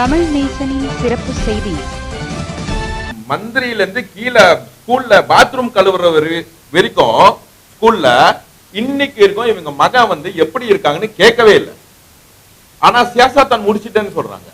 தமிழ் நேசனின் சிறப்பு செய்தி. மந்திரியில இருந்து கீழே ஸ்கூல்ல பாத்ரூம் கழுவுற வரைக்கும் ஸ்கூல்ல இன்னைக்கு இருக்கும் இவங்க மகன் வந்து எப்படி இருக்காங்கன்னு கேட்கவே இல்லை. ஆனா சியாசாத்தான் முடிச்சிட்டேன்னு சொல்றாங்க.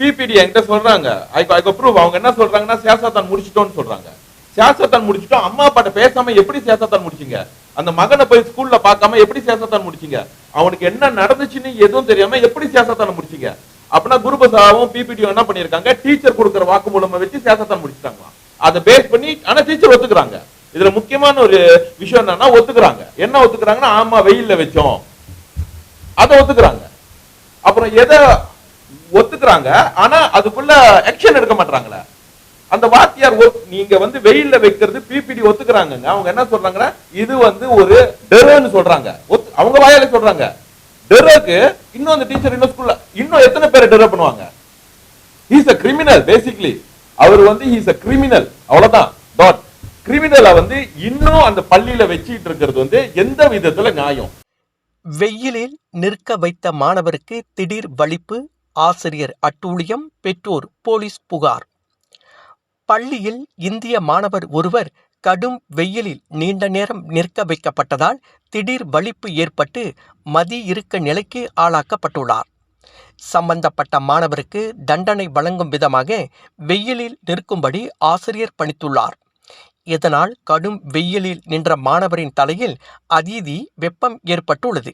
பிபிடி என்கிட்ட சொல்றாங்க. ஐ ப்ரூவ் அவங்க என்ன சொல்றாங்கன்னா சியாசாத்தான் முடிச்சிட்டோம்னு சொல்றாங்க. சியாசத்தான் முடிச்சிட்டோம். அம்மா அப்பாட்ட பேசாம எப்படி சியாசத்தான் முடிச்சீங்க? அந்த மகனை போய் ஸ்கூல்ல பார்க்காம எப்படி சியாசத்தான் முடிச்சீங்க? அவனுக்கு என்ன நடந்துச்சுன்னு எதுவும் தெரியாம எப்படி சியாசத்தான் முடிச்சீங்க? அப்படின்னா குருபசாவும் பிபிடியும் என்ன பண்ணிருக்காங்க? டீச்சர் கொடுக்குற வாக்கு மூலமா வச்சு சியாசத்தான் முடிச்சிட்டாங்களாம் அதை பேஸ் பண்ணி ஆனா டீச்சர் ஒத்துக்கிறாங்க. இதுல முக்கியமான ஒரு விஷயம் என்னன்னா ஒத்துக்குறாங்க. என்ன ஒத்துக்குறாங்கன்னா ஆமா வெயில்ல வச்சோம். அதை ஒத்துக்குறாங்க. அப்புறம் எதை ஒத்துக்குறாங்க? ஆனா அதுக்குள்ள ஆக்ஷன் எடுக்க மாட்டாங்களே அந்த வாத்தியார் ஒத்- நீங்க வந்து வெயில்ல வைக்கிறது பிபிடி ஒத்துக்குறாங்கங்க. அவங்க என்ன சொல்றாங்கன்னா இது வந்து ஒரு டெரன்னு சொல்றாங்க. ஒத்து- அவங்க வாயால சொல்றாங்க. டெரக்கு இன்னும் அந்த டீச்சர் இன்னும் ஸ்கூல்ல இன்னும் எத்தனை பேர் டெரர் பண்ணுவாங்க? ஹீஸ் அ கிரிமினல் பேசிக்லி அவர் வந்து ஹீஸ் அ கிரிமினல் அவ்வளவுதான். டாட் கிரிமினலை வந்து இன்னும் அந்த பள்ளியில வச்சுட்டு இருக்கிறது வந்து எந்த விதத்துல நியாயம்? வெயிலில் நிற்க வைத்த மாணவருக்கு திடீர் வலிப்பு ஆசிரியர் அட்டூழியம் பெற்றோர் போலீஸ் புகார். பள்ளியில் இந்திய மாணவர் ஒருவர் கடும் வெயிலில் நீண்ட நேரம் நிற்க வைக்கப்பட்டதால் திடீர் வலிப்பு ஏற்பட்டு மதி இருக்க நிலைக்கு ஆளாக்கப்பட்டுள்ளார். சம்பந்தப்பட்ட மாணவருக்கு தண்டனை வழங்கும் விதமாக வெயிலில் நிற்கும்படி ஆசிரியர் பணித்துள்ளார். இதனால் கடும் வெயிலில் நின்ற மாணவரின் தலையில் அதீதி வெப்பம் ஏற்பட்டுள்ளது.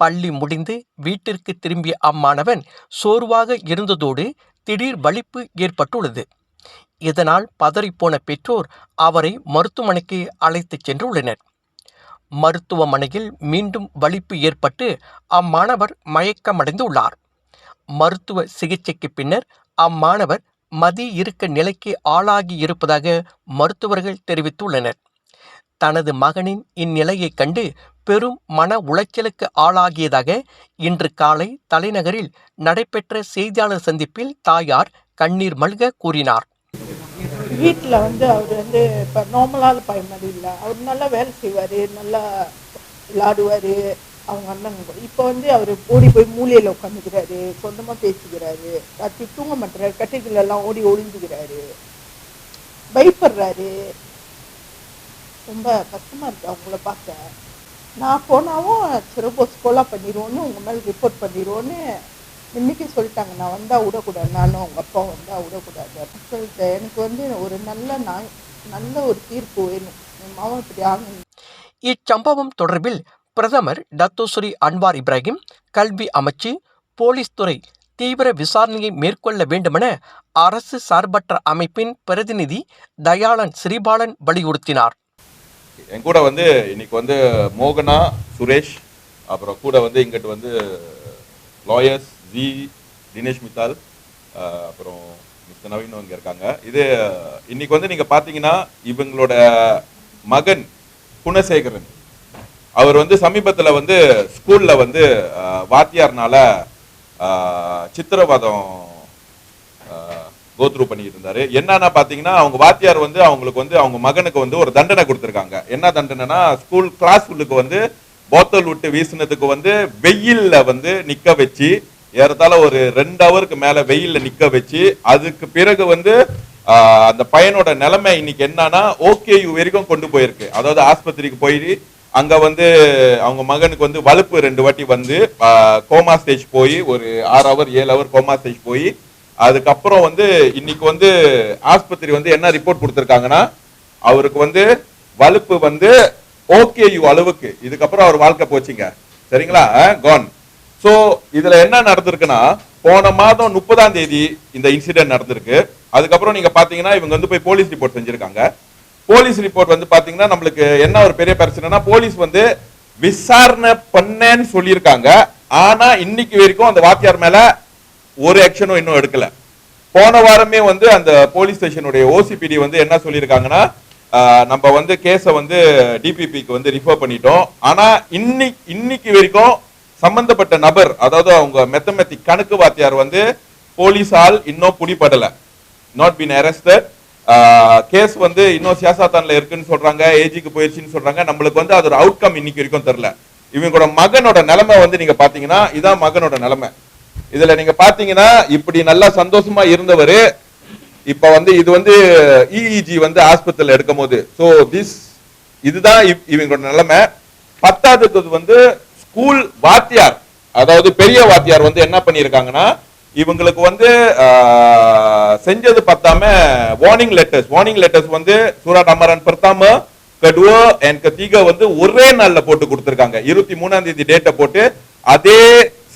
பள்ளி முடிந்து வீட்டிற்கு திரும்பிய அம்மாணவன் சோர்வாக இருந்ததோடு திடீர் வலிப்பு ஏற்பட்டுள்ளது. இதனால் பதறிப்போன பெற்றோர் அவரை மருத்துவமனைக்கு அழைத்துச் சென்றுள்ளனர். மருத்துவமனையில் மீண்டும் வலிப்பு ஏற்பட்டு அம்மாணவர் மயக்கமடைந்துள்ளார். மருத்துவ சிகிச்சைக்கு பின்னர் அம்மாணவர் மதி இருக்க நிலைக்கு ஆளாகி இருப்பதாக மருத்துவர்கள் தெரிவித்துள்ளனர். தனது மகனின் இந்நிலையைக் கண்டு பெரும் மன உளைச்சலுக்கு ஆளாகியதாக இன்று காலை தலைநகரில் நடைபெற்ற செய்தியாளர் சந்திப்பில் தாயார் கண்ணீர் மல்க கூறினார். வீட்டில் வந்து அவர் வந்து இப்போ நார்மலாக பையன் மாதிரி இல்லை. அவர் நல்லா வேலை செய்வார் நல்லா விளாடுவார் அவங்க அண்ணன் இப்போ வந்து அவர் ஓடி போய் மூலையில் உட்காந்துக்கிறாரு சொந்தமாக பேசிக்கிறாரு. ராத்திரி தூங்க மாட்டுறாரு கட்டைகள் எல்லாம் ஓடி ஒளிஞ்சுக்கிறாரு. பயப்படுறாரு. ரொம்ப கஷ்டமாக இருக்கு அவங்கள பார்க்க. நான் போனாவும் சிறப்போஸ் கொலா பண்ணிடுவோன்னு உங்கள் மேலே ரிப்போர்ட் பண்ணிடுவோன்னு இன்னைக்கு சொல்லிட்டாங்க நான் வந்தா விடக்கூடாது நானும் அவங்க அப்பா வந்தா விடக்கூடாது. அப்படின்னு சொல்லிட்டேன் எனக்கு வந்து ஒரு நல்ல நாய் நல்ல ஒரு தீர்ப்பு வேணும். என் மாவன் இப்படி ஆகணும். இச்சம்பவம் தொடர்பில் பிரதமர் டத்தோஸ்ரீ அன்வார் இப்ராஹிம் கல்வி அமைச்சு போலீஸ் துறை தீவிர விசாரணையை மேற்கொள்ள வேண்டுமென அரசு சார்பற்ற அமைப்பின் பிரதிநிதி தயாளன் ஸ்ரீபாலன் வலியுறுத்தினார். என் கூட வந்து இன்னைக்கு வந்து மோகனா சுரேஷ் அப்புறம் கூட வந்து இங்கிட்டு வந்து லாயர்ஸ் ஜி தினேஷ் மித்தால் அப்புறம் மிஸ்டர் நவீன் இங்கே இருக்காங்க. இது இன்னைக்கு வந்து நீங்கள் பார்த்தீங்கன்னா இவங்களோட மகன் குணசேகரன். அவர் வந்து சமீபத்தில் வந்து ஸ்கூலில் வந்து வாத்தியார்னால சித்திரவதம் கோத்ரூ பண்ணிட்டு இருந்தாரு. என்னன்னா பாத்தீங்கன்னா அவங்க வாத்தியார் வந்து அவங்களுக்கு வந்து அவங்க மகனுக்கு வந்து ஒரு தண்டனை கொடுத்துருக்காங்க. என்ன தண்டனைனா ஸ்கூல் கிளாஸ் உள்ளுக்கு வந்து போத்தல் விட்டு வீசினதுக்கு வந்து வெயில்ல வந்து நிக்க வச்சு ஏறத்தாழ ஒரு ரெண்டு ஹவருக்கு மேல வெயில்ல நிக்க வச்சு அதுக்கு பிறகு வந்து அந்த பையனோட நிலைமை இன்னைக்கு என்னன்னா ஓகே வரைக்கும் கொண்டு போயிருக்கு. அதாவது ஆஸ்பத்திரிக்கு போய் அங்க வந்து அவங்க மகனுக்கு வந்து வலுப்பு ரெண்டு வாட்டி வந்து கோமா ஸ்டேஜ் போய் ஒரு ஆறு ஹவர் ஏழு ஹவர் கோமா ஸ்டேஜ் போய் அதுக்கப்புறம் வந்து இன்னைக்கு வந்து ஆஸ்பத்திரி வந்து என்ன ரிப்போர்ட் கொடுத்துருக்காங்கன்னா அவருக்கு வந்து வலுப்பு வந்து ஓகே யூ அளவுக்கு இதுக்கப்புறம் அவர் வாழ்க்கை போச்சுங்க. சரிங்களா? கான் ஸோ இதுல என்ன நடந்திருக்குன்னா போன மாதம் முப்பதாம் தேதி இந்த இன்சிடென்ட் நடந்திருக்கு. அதுக்கப்புறம் நீங்க பாத்தீங்கன்னா இவங்க வந்து போய் போலீஸ் ரிப்போர்ட் செஞ்சிருக்காங்க. போலீஸ் ரிப்போர்ட் வந்து பாத்தீங்கன்னா நம்மளுக்கு என்ன ஒரு பெரிய பிரச்சனைனா போலீஸ் வந்து விசாரணை பண்ணேன்னு சொல்லியிருக்காங்க. ஆனா இன்னைக்கு வரைக்கும் அந்த வாத்தியார் மேல ஒரு ஆக்ஷனும் இன்னும் எடுக்கல. போன வாரமே வந்து அந்த போலீஸ் ஸ்டேஷனுடைய ஓசிபிடி வந்து என்ன சொல்லியிருக்காங்கன்னா நம்ம வந்து கேஸை வந்து டிபிபிக்கு வந்து ரிஃபர் பண்ணிட்டோம். ஆனா இன்னைக்கு இன்னைக்கு வரைக்கும் சம்பந்தப்பட்ட நபர் அதாவது அவங்க மெத்தமெத்திக் கணக்கு வாத்தியார் வந்து போலீஸால் இன்னும் பிடிபடல. நாட் பீன் அரெஸ்டட் கேஸ் வந்து இன்னும் சியாசாத்தான்ல இருக்குன்னு சொல்றாங்க ஏஜிக்கு போயிருச்சுன்னு சொல்றாங்க. நம்மளுக்கு வந்து அது ஒரு அவுட்கம் இன்னைக்கு வரைக்கும் தெரியல. இவங்களோட மகனோட நிலைமை வந்து நீங்க பாத்தீங்கன்னா இதான் மகனோட நிலைமை. இதுல நீங்க பாத்தீங்கன்னா இப்படி நல்லா சந்தோஷமா இருந்தவரு இப்ப வந்து இது வந்து இஇஜி வந்து ஆஸ்பத்திரியில் எடுக்கும் போது சோ திஸ் இதுதான் இவங்களோட நிலைமை. பத்தாவதுக்கு வந்து ஸ்கூல் வாத்தியார் அதாவது பெரிய வாத்தியார் வந்து என்ன பண்ணியிருக்காங்கன்னா இவங்களுக்கு வந்து செஞ்சது பத்தாம வார்னிங் லெட்டர்ஸ் வார்னிங் லெட்டர்ஸ் வந்து சூராட் அமரன் பிரதாம கடுவோ அண்ட் கத்திக வந்து ஒரே நாள்ல போட்டு கொடுத்துருக்காங்க. இருபத்தி மூணாம் தேதி டேட்டை போட்டு அதே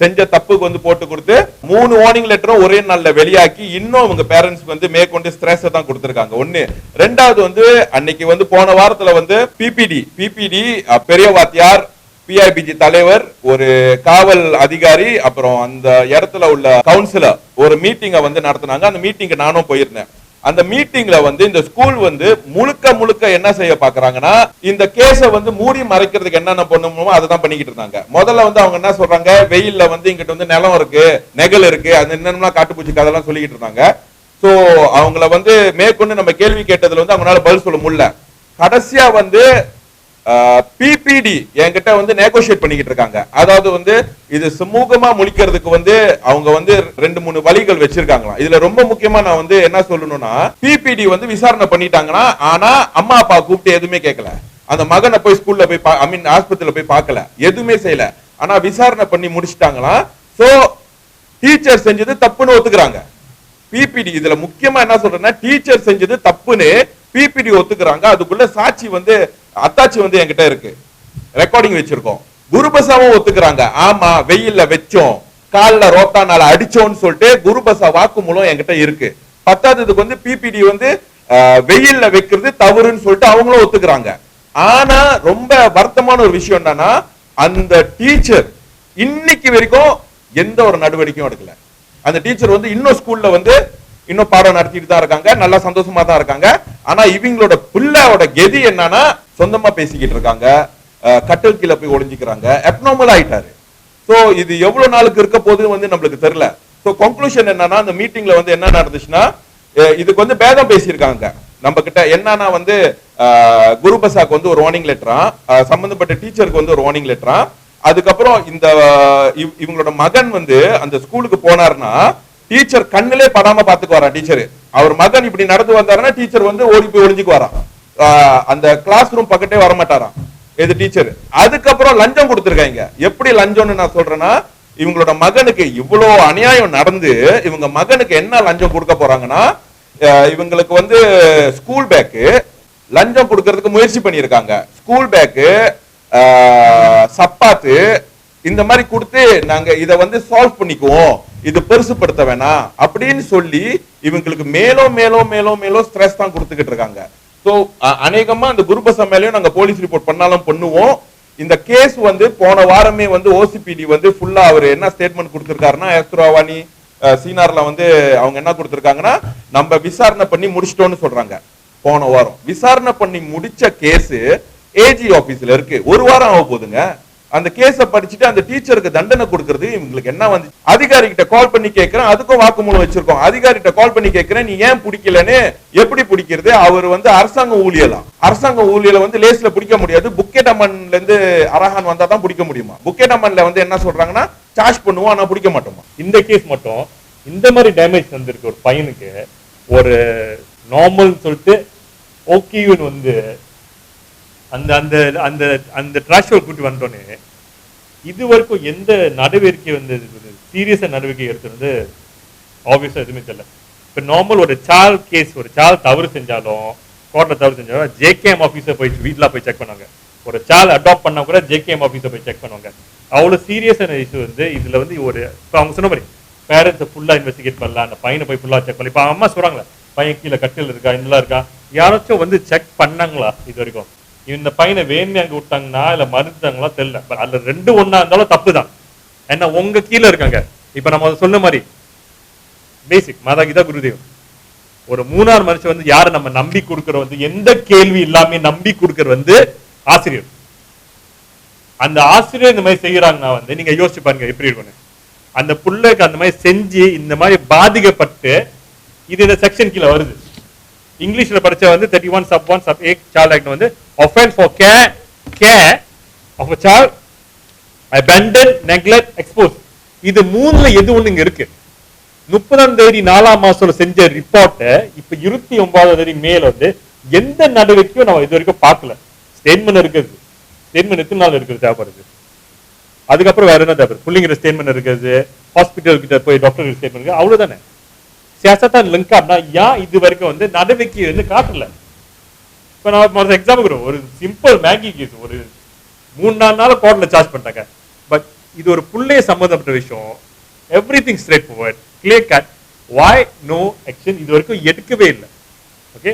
செஞ்ச தப்புக்கு வந்து போட்டு கொடுத்து மூணு வார்னிங் லெட்டரும் ஒரே நாள்ல வெளியாக்கி இன்னும் அவங்க பேரண்ட்ஸ்க்கு வந்து மேற்கொண்டு ஸ்ட்ரெஸ் தான் கொடுத்துருக்காங்க. ஒண்ணு. ரெண்டாவது வந்து அன்னைக்கு வந்து போன வாரத்துல வந்து பிபிடி பிபிடி பெரிய வாத்தியார் பிஐபிஜி தலைவர் ஒரு காவல் அதிகாரி அப்புறம் அந்த இடத்துல உள்ள கவுன்சிலர் ஒரு மீட்டிங்கை வந்து நடத்தினாங்க. அந்த மீட்டிங்கு நானும் போயிருந்தேன். அந்த மீட்டிங்ல வந்து இந்த ஸ்கூல் வந்து முழுக்க முழுக்க என்ன செய்ய பாக்குறாங்கன்னா இந்த கேஸ வந்து மூடி மறைக்கிறதுக்கு என்னென்ன பண்ணணுமோ அதை தான் பண்ணிக்கிட்டு இருந்தாங்க. முதல்ல வந்து அவங்க என்ன சொல்றாங்க வெயில்ல வந்து இங்கிட்ட வந்து நிலம் இருக்கு நெகல் இருக்கு அது என்னென்ன காட்டுப்பூச்சி கதெல்லாம் சொல்லிக்கிட்டு இருந்தாங்க. ஸோ அவங்கள வந்து மேற்கொண்டு நம்ம கேள்வி கேட்டதுல வந்து அவங்களால பதில் சொல்ல முடியல. கடைசியா வந்து பிபிடி என்கிட்ட வந்து நெகோஷியேட் பண்ணிக்கிட்டு இருக்காங்க. அதாவது வந்து இது சுமூகமா முடிக்கிறதுக்கு வந்து அவங்க வந்து ரெண்டு மூணு வழிகள் வச்சிருக்காங்களாம். இதுல ரொம்ப முக்கியமா நான் வந்து என்ன சொல்லணும்னா பிபிடி வந்து விசாரணை பண்ணிட்டாங்கன்னா ஆனா அம்மா அப்பா கூப்பிட்டு எதுவுமே கேட்கல அந்த மகனை போய் ஸ்கூல்ல போய் ஐ மீன் ஆஸ்பத்திரியில போய் பார்க்கல. எதுவுமே செய்யல. ஆனா விசாரணை பண்ணி முடிச்சிட்டாங்களாம் சோ டீச்சர் செஞ்சது தப்புன்னு ஒத்துக்கிறாங்க. பிபிடி இதுல முக்கியமா என்ன சொல்றேன்னா டீச்சர் செஞ்சது தப்புன்னு பிபிடி ஒத்துக்கிறாங்க. அதுக்குள்ள சாட்சி வந்து அத்தாச்சி வந்து என்கிட்ட இருக்கு. ரெக்கார்டிங் வச்சிருக்கோம். குருபசாவும் ஒத்துக்கிறாங்க. ஆமா வெயில்ல வச்சோம். காலில் ரோத்தானால அடிச்சோம்னு சொல்லிட்டு குருபசா வாக்குமூலம் என்கிட்ட இருக்கு. பத்தாததுக்கு வந்து பிபிடி வந்து வெயில்ல வைக்கிறது தவறுன்னு சொல்லிட்டு அவங்களும் ஒத்துக்கிறாங்க. ஆனா ரொம்ப வருத்தமான ஒரு விஷயம் என்னன்னா அந்த டீச்சர் இன்னைக்கு வரைக்கும் எந்த ஒரு நடவடிக்கையும் எடுக்கல. அந்த டீச்சர் வந்து இன்னும் ஸ்கூல்ல வந்து இன்னும் பாடம் நடத்திட்டு தான் இருக்காங்க. நல்லா சந்தோஷமா தான் இருக்காங்க. ஆனா இவங்களோட பிள்ளையோட கெதி என்னன்னா சொந்தமா பேசிக்கிட்டு இருக்காங்க. கட்டல் கட்டில் கீழே போய் ஒளிஞ்சிக்கிறாங்க. அப்னாமல் ஆயிட்டாரு. சோ இது எவ்வளவு நாளுக்கு இருக்க போகுது வந்து நம்மளுக்கு தெரியல. சோ கன்க்ளூஷன் என்னன்னா அந்த மீட்டிங்ல வந்து என்ன நடந்துச்சுன்னா இதுக்கு வந்து பேதம் பேசியிருக்காங்க. நம்ம கிட்ட என்னன்னா வந்து குரு குருபசாக்கு வந்து ஒரு வார்னிங் லெட்டரா சம்பந்தப்பட்ட டீச்சருக்கு வந்து ஒரு வார்னிங் லெட்டரா அதுக்கப்புறம் இந்த இவங்களோட மகன் வந்து அந்த ஸ்கூலுக்கு போனார்னா டீச்சர் கண்ணிலே படாம பாத்துக்கு வரா டீச்சர் அவர் மகன் இப்படி நடந்து வந்தாருன்னா டீச்சர் வந்து ஓடி போய் ஒளிஞ்சுக்கு வரா அந்த கிளாஸ் ரூம் பக்கத்தே வர மாட்டாராம் எது டீச்சர் அதுக்கப்புறம் லஞ்சம் கொடுத்துருக்காங்க. எப்படி லஞ்சம்னு நான் சொல்றேன்னா இவங்களோட மகனுக்கு இவ்வளோ அநியாயம் நடந்து இவங்க மகனுக்கு என்ன லஞ்சம் கொடுக்க போறாங்கன்னா இவங்களுக்கு வந்து ஸ்கூல் பேக்கு லஞ்சம் கொடுக்கறதுக்கு முயற்சி பண்ணியிருக்காங்க. ஸ்கூல் பேக்கு சப்பாத்து இந்த மாதிரி கொடுத்து நாங்க இதை வந்து சால்வ் பண்ணிக்குவோம். இது பெருசுப்படுத்த வேணாம் அப்படின்னு சொல்லி இவங்களுக்கு மேலும் மேலும் மேலும் மேலும் ஸ்ட்ரெஸ் தான் கொடுத்துக்கிட்டு இருக்காங்க. ஸோ அநேகமா அந்த குருபசம் மேலயும் நாங்க போலீஸ் ரிப்போர்ட் பண்ணாலும் பண்ணுவோம். இந்த கேஸ் வந்து போன வாரமே வந்து ஓசிபிடி வந்து ஃபுல்லா அவர் என்ன ஸ்டேட்மெண்ட் கொடுத்திருக்காருன்னா எஸ்துராவாணி சீனார்ல வந்து அவங்க என்ன கொடுத்திருக்காங்கன்னா நம்ம விசாரணை பண்ணி முடிச்சிட்டோம்னு சொல்றாங்க. போன வாரம். விசாரணை பண்ணி முடிச்ச கேஸ் ஏஜி ஆபீஸ்ல இருக்கு. ஒரு வாரம் ஆக போகுதுங்க. அந்த கேஸ படிச்சுட்டு அந்த டீச்சருக்கு தண்டனை கொடுக்கறது இவங்களுக்கு என்ன வந்து அதிகாரி கிட்ட கால் பண்ணி கேட்கிறேன் அதுக்கும் வாக்குமூலம் வச்சிருக்கோம். அதிகாரி கிட்ட கால் பண்ணி கேட்கிறேன் நீ ஏன் பிடிக்கலன்னு எப்படி பிடிக்கிறது? அவர் வந்து அரசாங்க ஊழியலாம் அரசாங்க ஊழியல வந்து லேஸ்ல பிடிக்க முடியாது. புக்கெட் அம்மன்ல இருந்து அரஹான் வந்தா தான் பிடிக்க முடியுமா? புக்கெட் அம்மன்ல வந்து என்ன சொல்றாங்கன்னா சார்ஜ் பண்ணுவோம் ஆனா பிடிக்க மாட்டோமா? இந்த கேஸ் மட்டும் இந்த மாதிரி டேமேஜ் வந்திருக்கு ஒரு பையனுக்கு. ஒரு நார்மல் சொல்லிட்டு ஓகேன்னு வந்து அந்த அந்த அந்த அந்த ட்ராஷோல் கூட்டி வந்துட்டோன்னே இது வரைக்கும் எந்த நடவடிக்கை வந்து சீரியஸாக நடவடிக்கை எடுத்து வந்து ஆப்வியஸா எதுவுமே தெரியல. இப்போ நார்மல் ஒரு சால் கேஸ் ஒரு சால் தவறு செஞ்சாலும் கோர்ட்டில் தவறு செஞ்சாலும் ஜேகேஎம் ஆஃபீஸர் போய் வீட்டில் போய் செக் பண்ணாங்க ஒரு சால் அடாப்ட் பண்ணால் கூட ஜேகேஎம் ஆஃபீஸர் போய் செக் பண்ணுவாங்க. அவ்வளோ சீரியஸான இஷ்யூ வந்து இதுல வந்து ஒரு இப்போ அவங்க சொன்ன மாதிரி பேரண்ட்ஸை ஃபுல்லாக இன்வெஸ்டிகேட் பண்ணலாம் அந்த பையனை போய் ஃபுல்லாக செக் பண்ணலாம் இப்போ அம்மா சொல்கிறாங்களே பையன் கீழே கட்டில் இருக்கா இதெல்லாம் இருக்கா? யாராச்சும் வந்து செக் பண்ணாங்களா இது வரைக்கும்? இந்த பையனை வேணுமே அங்கே விட்டாங்கன்னா இல்ல மறுத்தாங்களா தெரியல. அதுல ரெண்டு ஒண்ணா இருந்தாலும் தப்பு தான் ஏன்னா உங்க கீழே இருக்காங்க. இப்ப நம்ம சொன்ன மாதிரி பேசிக் மாதா கீதா குருதேவ் ஒரு மூணார் மனுஷன் வந்து யாரை நம்ம நம்பி கொடுக்கற வந்து எந்த கேள்வி இல்லாம நம்பி கொடுக்கற வந்து ஆசிரியர். அந்த ஆசிரியர் இந்த மாதிரி செய்யறாங்கன்னா வந்து நீங்க யோசிச்சு பாருங்க எப்படி இருக்கணும் அந்த புள்ளைக்கு அந்த மாதிரி செஞ்சு இந்த மாதிரி பாதிக்கப்பட்டு இது இந்த செக்ஷன் கீழே வருது. இங்கிலீஷ்ல படித்த வந்து thirty one sub one sub eight சால் ஆக்ட் வந்து offence for K K of சால் child abandon எக்ஸ்போஸ் இது மூணுல எது ஒண்ணு இங்க இருக்கு? முப்பதாம் தேதி நாலாம் மாசத்துல செஞ்ச ரிப்போர்ட்டை இப்ப இருபத்தி ஒன்பதாம் தேதி மேல வந்து எந்த நடவடிக்கையும் நம்ம இது வரைக்கும் பார்க்கல. ஸ்டேட்மெண்ட் இருக்குது. ஸ்டேட்மெண்ட் எத்தனை நாள் இருக்குது? தேவைப்படுது. அதுக்கப்புறம் வேற என்ன தேவை பிள்ளைங்கிற ஸ்டேட்மெண்ட் இருக்குது. ஹாஸ்பிட்டல் கிட்ட போய் டாக்டர் ஸ்டேட்மெண்ட் இருக்கு அவ்வளவுதானே? சியாசத்தான் லிங்க் ஆப்னா ஏன் இது வரைக்கும் வந்து நடவடிக்கை வந்து காட்டல? இப்ப நான் ஒரு எக்ஸாம்பிள் ஒரு சிம்பிள் மேகி கேஸ் ஒரு மூணு நாலு நாள் கோர்ட்டில் சார்ஜ் பண்ணிட்டாங்க. பட் இது ஒரு புள்ளைய சம்மந்தப்பட்ட விஷயம். Everything straightforward clear cut why no action இது வரைக்கும் எடுக்கவே இல்லை. ஓகே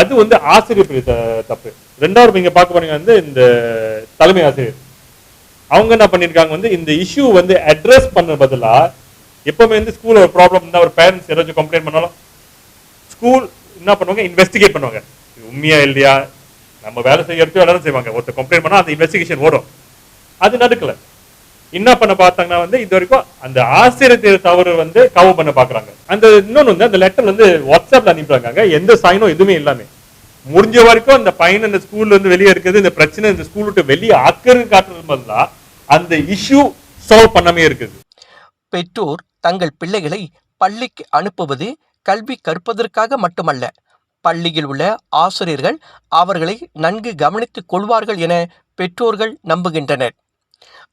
அது வந்து ஆசிரியர் தப்பு. ரெண்டாவது நீங்க பார்க்க போனீங்க வந்து இந்த தலைமை ஆசிரியர். அவங்க என்ன பண்ணியிருக்காங்க வந்து இந்த இஷ்யூ வந்து அட்ரஸ் பண்ண பதிலா எப்பவுமே வந்து ஸ்கூலில் ஒரு ப்ராப்ளம் இருந்தால் ஒரு பேரண்ட்ஸ் ஏதாச்சும் கம்ப்ளைண்ட் பண்ணாலும் ஸ்கூல் என்ன பண்ணுவாங்க? இன்வெஸ்டிகேட் பண்ணுவாங்க. இது உண்மையா இல்லையா? நம்ம வேலை செய்யறதுக்கு எல்லாரும் செய்வாங்க. ஒருத்தர் கம்ப்ளைண்ட் பண்ணால் அந்த இன்வெஸ்டிகேஷன் ஓடும். அது நடக்கல. என்ன பண்ண பார்த்தாங்கன்னா வந்து இது வரைக்கும் அந்த ஆசிரியர் தவறு வந்து கவு பண்ண பாக்குறாங்க அந்த இன்னொன்னு வந்து அந்த லெட்டர் வந்து வாட்ஸ்அப்ல அனுப்பிடுறாங்க. எந்த சைனும் எதுவுமே இல்லாம. முடிஞ்ச வரைக்கும் அந்த பையன் அந்த ஸ்கூல்ல இருந்து வெளியே இருக்கிறது இந்த பிரச்சனை இந்த ஸ்கூல் விட்டு வெளியே ஆக்கிறது காட்டுறது பதிலா அந்த இஷ்யூ சால்வ் பண்ணாமே இருக்குது. பெற்றோர் தங்கள் பிள்ளைகளை பள்ளிக்கு அனுப்புவது கல்வி கற்பதற்காக மட்டுமல்ல பள்ளியில் உள்ள ஆசிரியர்கள் அவர்களை நன்கு கவனித்துக் கொள்வார்கள் என பெற்றோர்கள் நம்புகின்றனர்.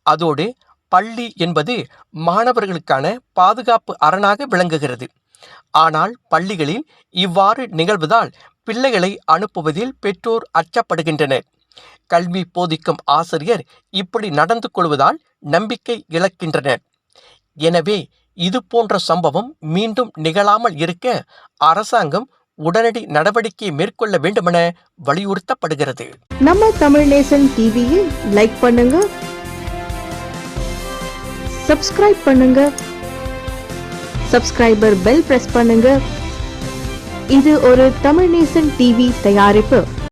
அதோடு பள்ளி என்பது மாணவர்களுக்கான பாதுகாப்பு அரணாக விளங்குகிறது. ஆனால் பள்ளிகளில் இவ்வாறு நிகழ்வதால் பிள்ளைகளை அனுப்புவதில் பெற்றோர் அச்சப்படுகின்றனர். கல்வி போதிக்கும் ஆசிரியர் இப்படி நடந்து கொள்வதால் நம்பிக்கை இழக்கின்றனர். எனவே இது போன்ற சம்பவம் மீண்டும் நிகழாமல் இருக்க அரசாங்கம் உடனடி நடவடிக்கை மேற்கொள்ள வேண்டுமென வலியுறுத்தப்படுகிறது. நம்ம தமிழ் நேசன் டிவியை லைக் பண்ணுங்க. சப்ஸ்கிரைப் பண்ணுங்க. சப்ஸ்கிரைபர் பெல் பிரஸ் பண்ணுங்க. இது ஒரு தமிழ் நேசன் டிவி தயாரிப்பு.